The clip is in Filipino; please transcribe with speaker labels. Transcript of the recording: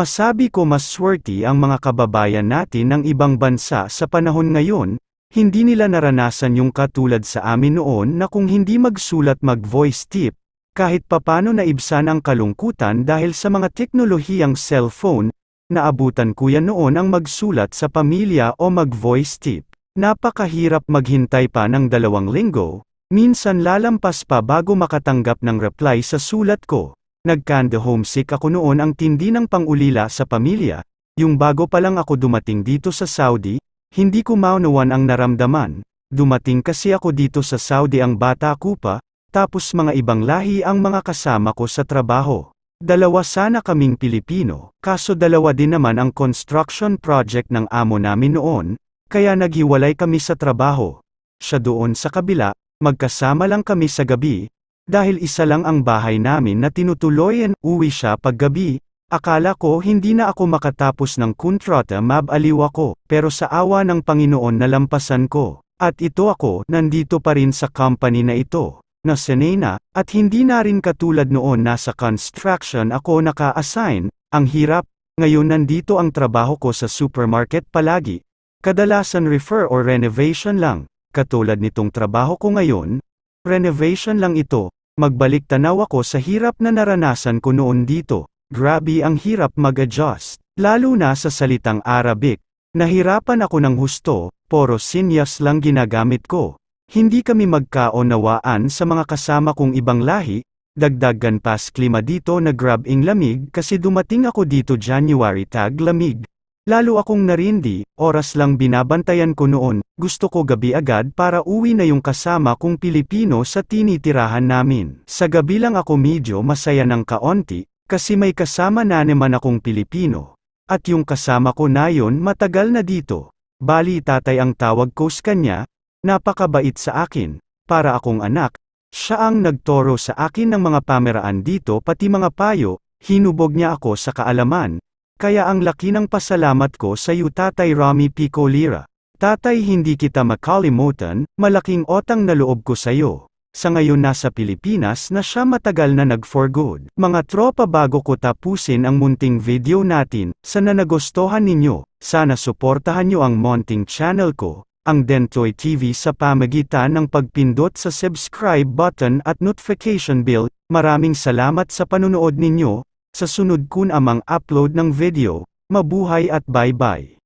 Speaker 1: Masabi ko mas swerte ang mga kababayan natin ng ibang bansa sa panahon ngayon, hindi nila naranasan yung katulad sa amin noon na kung hindi magsulat mag-voice tip, kahit papano naibsan ang kalungkutan dahil sa mga teknolohiyang cellphone, naabutan ko yan noon ang magsulat sa pamilya o mag-voice tip. Napakahirap maghintay pa ng dalawang linggo, minsan lalampas pa bago makatanggap ng reply sa sulat ko. Nagkanda homesick ako noon ang tindi ng pangulila sa pamilya, yung bago pa lang ako dumating dito sa Saudi, hindi ko maunawan ang naramdaman, dumating kasi ako dito sa Saudi ang bata ko pa, tapos mga ibang lahi ang mga kasama ko sa trabaho. Dalawa sana kaming Pilipino, kaso dalawa din naman ang construction project ng amo namin noon, kaya naghiwalay kami sa trabaho. Siya doon sa kabila, magkasama lang kami sa gabi, dahil isa lang ang bahay namin na tinutuloyan, uwi siya paggabi, akala ko hindi na ako makatapos ng kontrata mabaliw ako, pero sa awa ng Panginoon nalampasan ko. At ito ako, nandito pa rin sa company na ito, na senena, at hindi na rin katulad noon nasa construction ako naka-assign, ang hirap, ngayon nandito ang trabaho ko sa supermarket palagi. Kadalasan refer or renovation lang, katulad nitong trabaho ko ngayon, renovation lang ito, Magbalik tanaw ako sa hirap na naranasan ko noon dito. Grabe ang hirap mag-adjust. Lalo na sa salitang Arabic. Nahirapan ako ng husto, poro sinyas lang ginagamit ko. Hindi kami magkaonawaan sa mga kasama kong ibang lahi, dagdagan pas klima dito na grab ing lamig kasi dumating ako dito January tag lamig. Lalo akong narindi, oras lang binabantayan ko noon, gusto ko gabi agad para uwi na yung kasama kong Pilipino sa tinitirahan namin. Sa gabi lang ako medyo masaya ng kaonti, kasi may kasama na naman akong Pilipino. At yung kasama ko na yon matagal na dito. Bali tatay ang tawag ko sa kanya, napakabait sa akin, para akong anak, siya ang nagtoro sa akin ng mga pameraan dito pati mga payo, hinubog niya ako sa kaalaman, kaya ang laki ng pasalamat ko sa iyo Tatay Rami Pico Lira. Tatay hindi kita makalimutan, malaking otang na loob ko sa iyo. Sa ngayon nasa Pilipinas na siya matagal na nag for good. Mga tropa bago ko tapusin ang munting video natin, sana nagustuhan ninyo, sana suportahan nyo ang munting channel ko, ang Dentoy TV sa pamagitan ng pagpindot sa subscribe button at notification bell. Maraming salamat sa panunood ninyo, sa sunod kun amang upload ng video, mabuhay at bye-bye.